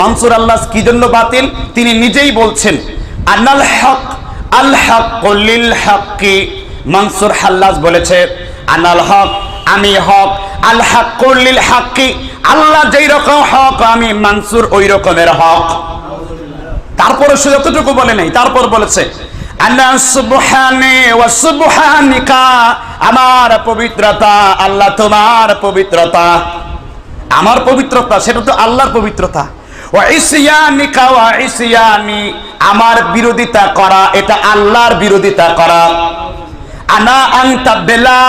মানসুর আল্লাহ কি জন্য বাতিল? তিনি নিজেই বলছেন, আনাল হক, আল হক লিল হকি। মানসুর হাল্লাজ বলেছে, আনাল হক, আমি হক, আল হক লিল হকি। আল্লাহ যেই রকম হক, আমি মানসুর ওই রকমের হক। তারপরে সে যতটুকু বলে নাই, তারপর বলেছে আমার পবিত্রতা আল্লাহ তোমার পবিত্রতা। আমার পবিত্রতা, সেটা তো আল্লাহর পবিত্রতা। আমার বিরোধিতা করা, এটা আল্লাহর বিরোধিতা করা। আনা আনতা বেলা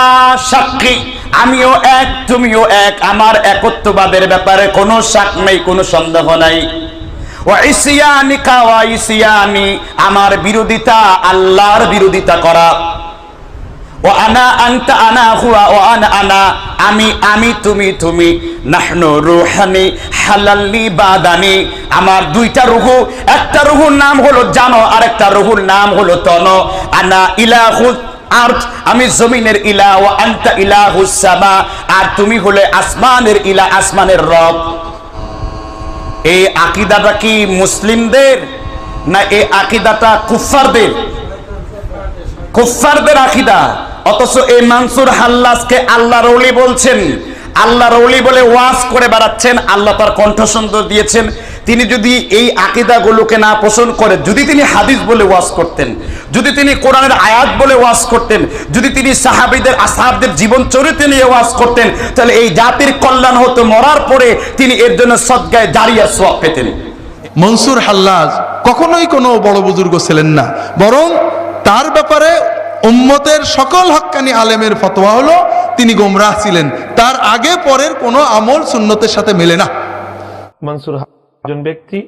আমিও এক, তুমিও এক, আমার একত্ববাদের ব্যাপারে কোনো শাক নেই, কোনো সন্দেহ নাই। আমার বিরোধিতা আল্লাহর বিরোধিতা করা। ও আনা আনতা আনা হুয়া, ও আনা আনা, আমি আমি, তুমি তুমি, নাহনু রুহানি হালাল্লি বাদানি। আমার দুইটা রুহু, একটা রুহুর নাম হলো জানো আর একটা রুহুর নাম হলো তন। আনা ইলাহু আর্থ আমি জমিনের ইলা, ও আনতা ইলাহু সামা, আর তুমি হলে আসমানের ইলা, আসমানের রব। এই আকিদাটা কি মুসলিমদের, না এই আকিদাটা কুফারদের কুফারদের আকিদা। অথচ এই মানসুর হাল্লাসকে আল্লাহ রৌলি বলছেন। আল্লাহ রৌলি বলে ওয়াজ করে বেড়াচ্ছেন। আল্লাহ তার কণ্ঠ সুন্দর দিয়েছেন। তিনি যদি এই আকিদাগুলোকে না পোষণ করে, যদি তিনি হাদিস বলে ওয়াজ করতেন, যদি তিনি কোরআনের আয়াত বলে ওয়াজ করতেন, যদি তিনি সাহাবিদের, আসাহাবদের জীবন চরিত্র নিয়ে ওয়াজ করতেন, তাহলে এই জাতির কল্যাণ হতো, মরার পরে তিনি এর জন্য সদ্গায় দাঁড়িয়ে সোয়াব পেতেন। মনসুর হাল্লাজ কখনোই কোনো বড় বুজুর্গ ছিলেন না। বরং তার ব্যাপারে উম্মতের সকল হক্কানি আলেমের ফতোয়া হলো, তিনি গোমরাহ ছিলেন। তার আগে পরের কোনো আমল সুন্নতের সাথে মেলে না। মনসুর একজন ব্যক্তি,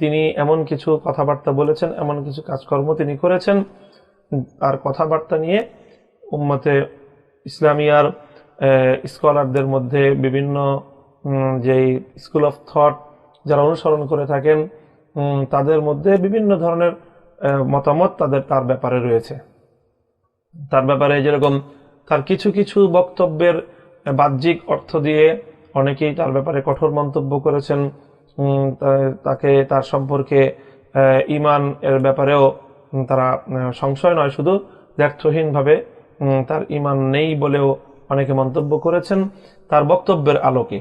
তিনি এমন কিছু কথাবার্তা বলেছেন, এমন কিছু কাজকর্ম তিনি করেছেন আর কথাবার্তা নিয়ে উম্মতে ইসলামিয়ার স্কলারদের মধ্যে বিভিন্ন যেই স্কুল অফ থট যারা অনুসরণ করে থাকেন তাদের মধ্যে বিভিন্ন ধরনের মতামত তাদের তার ব্যাপারে রয়েছে। তার ব্যাপারে যেরকম তার কিছু কিছু বক্তব্যের বাহ্যিক অর্থ দিয়ে অনেকেই তার ব্যাপারে কঠোর মন্তব্য করেছেন। তাকে তার সম্পর্কে ইমান এর ব্যাপারেও তারা সংশয় নয়, শুধু ব্যর্থহীনভাবে তার ইমান নেই বলেও অনেকে মন্তব্য করেছেন তার বক্তব্যের আলোকে।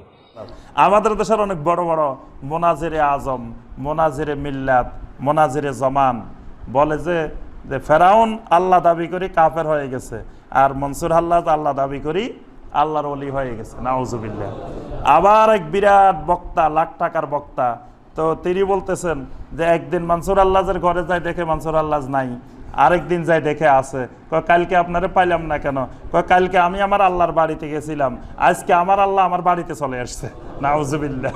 আমাদের দেশের অনেক বড় বড় মোনাজেরে আজম, মোনাজেরে মিল্লাত, মোনাজেরে জমান বলে যে যে ফেরাউন আল্লাহ দাবি করি কাফের হয়ে গেছে, আর মনসুর আল্লাহ আল্লাহ দাবি করি আল্লাহর অলি হয়ে গেছে। নাউজুবিল্লাহ। আবার এক বিরাট বক্তা, লাখ টাকার বক্তা, তো তিনি বলতেছেন যে, একদিন মনসুর আল্লাহের ঘরে যায় দেখে মনসুর আল্লাহ নাই, আরেকদিন যাই দেখে আছে। কয়, কালকে আপনারে পাইলাম না কেন? কয়, কালকে আমি আমার আল্লাহর বাড়িতে গেছিলাম, আজকে আমার আল্লাহ আমার বাড়িতে চলে আসছে। নাউজুবিল্লাহ।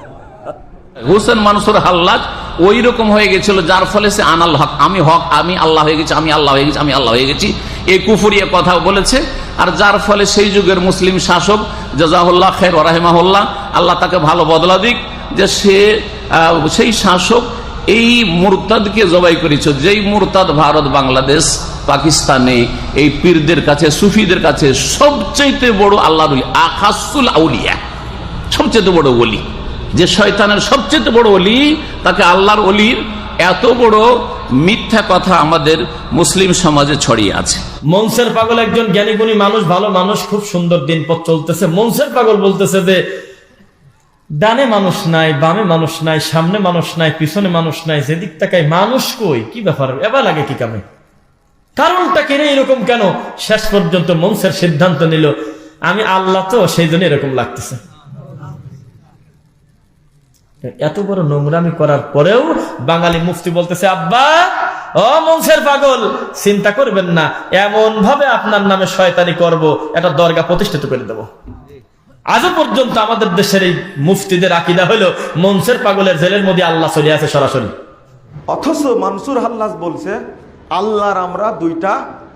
হুসেন মানসুর হাল্লাজ ওই রকম হয়ে গেছিল, যার ফলে সে আনাল হক, আমি হক, আমি আল্লাহ হয়ে গেছি, আমি আল্লাহ হয়ে গেছি, আমি আল্লাহ হয়ে গেছি। এই কুফুরিয়া কথা বলেছে, আর যার ফলে সেই যুগের মুসলিম শাসক জাজাহুল্লাহ খের রাহেমাহুল্লাহ, আল্লাহ তাকে ভালো বদলা দিক, যে সে সেই শাসক এই মুরতাদকে জবাই করেছে, যেই মুরতাদ ভারত, বাংলাদেশ, পাকিস্তানে এই পীরদের কাছে, সুফিদের কাছে সবচেয়ে বড় আল্লাহ আখাসুল আউলিয়া সবচেয়ে বড় ওলি। যে শয়তানের সবচেয়ে বড় অলি তাকে আল্লাহর অলির এত বড় মিথ্যা কথা আমাদের মুসলিম সমাজে ছড়িয়ে আছে। মনসের পাগল একজন জ্ঞানী গুণী মানুষ, ভালো মানুষ, খুব সুন্দর দিন পথ চলতেছে। মনসের পাগল বলতেছে যে, ডানে মানুষ নাই, বামে মানুষ নাই, সামনে মানুষ নাই, পিছনে মানুষ নাই, যেদিক তাকায় মানুষ কই? কি ব্যাপার? এবার লাগে কি কামে? কারণটা কেন এরকম কেন? শেষ পর্যন্ত মনসের সিদ্ধান্ত নিল, আমি আল্লাহ তো সেই জন্য এরকম লাগতেছে। এত বড় নোংরামি করার পরেও বাঙালি মুফতি বলতেছে, আব্বা, ও মনসের পাগল, চিন্তা করবেন না এমন ভাবে আপনার নামে শয়তানি করব, এটা দরগা প্রতিষ্ঠিত করে দেব। আজও পর্যন্ত আমাদের দেশের এই মুফতিদের আকিদা হলো, মনসের পাগলের জেলের মধ্যে আল্লাহ চলে আছে সরাসরি। অথচ মানসুর হাল্লাস বলছে, আল্লাহর আমরা দুইটা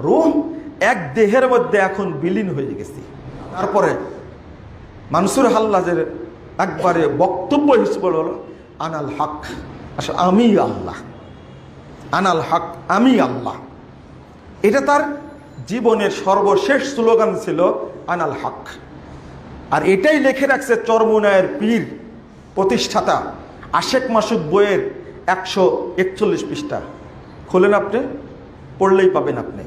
রুহ, এক দেহের মধ্যে এখন বিলীন হয়ে গেছি। তারপরে মানসুর হাল্লাজের একবারে বক্তব্য হিসেবে হলো, আনাল হক। আসলে আমি আল্লাহ। আনাল হক, আমি আল্লাহ। এটা তার জীবনের সর্বশেষ স্লোগান ছিল, আনাল হক। আর এটাই লিখে রাখছে চরমুনায়ের পীর, প্রতিষ্ঠাতা আশেক মাসুক বইয়ের একশো একচল্লিশ পৃষ্ঠা। খোলেন আপনি, পড়লেই পাবেন আপনি।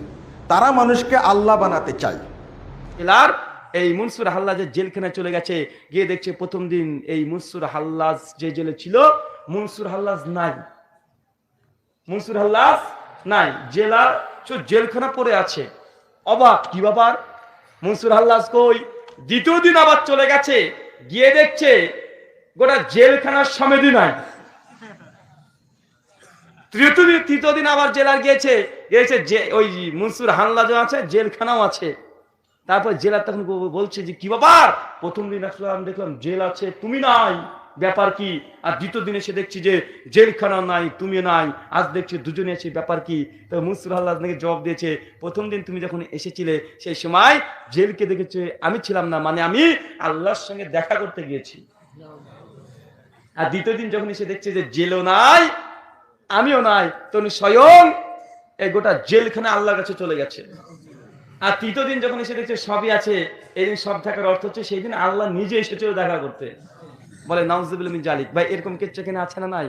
তারা মানুষকে আল্লাহ বানাতে চায়। এলার এই মনসুর হাল্লাজ জেলখানায় চলে গেছে। গিয়ে দেখছে প্রথম দিন এই মনসুর হাল্লাজ যে জেলে ছিল, মনসুর হাল্লাজ নাই। মনসুর হাল্লাজ নাই। জেলা জেলখানা পড়ে আছে। অবাক, কি ব্যাপার? মনসুর হাল্লাজ কই? দ্বিতীয় দিন আবার চলে গেছে। গিয়ে দেখছে গোটা জেলখানার সমেতি নাই। তৃতীয় দিন তৃতীয় দিন আবার জেলার গিয়েছে। গিয়েছে যে ওই মনসুর হাল্লাজও আছে, জেলখানাও আছে। তারপর জেলার তখন বলছে যে, কি ব্যাপার? প্রথম দিন আসলাম দেখলাম জেল আছে, তুমি নাই, ব্যাপার কি? আর দ্বিতীয় দিন এসে দেখছি যে, জেলখানা নাই, তুমি নাই, আজ দেখছি দুজনে আছে ব্যাপার কি? তো মুসুর আল্লাহ নাকি জবাব দিয়েছে, প্রথম দিন তুমি যখন এসেছিলে, সেই সময় জেলকে দেখেছে, আমি ছিলাম না মানে আমি আল্লাহর সঙ্গে দেখা করতে গিয়েছি। আর দ্বিতীয় দিন যখন এসে দেখছে যে, জেলও নাই, আমিও নাই, তখন স্বয়ং এই গোটা জেলখানা আল্লাহর কাছে চলে গেছে। আর তৃতীয় দিন যখন এসে দেখছে সবই আছে, এই দিন সব থাকার অর্থ হচ্ছে সেই দিন আল্লাহ নিজে এসেছিল দেখা করতে। বলে নাউজুবিল মিন জালিক। ভাই, এরকম কেচ্ছা কিনা আছে না নাই?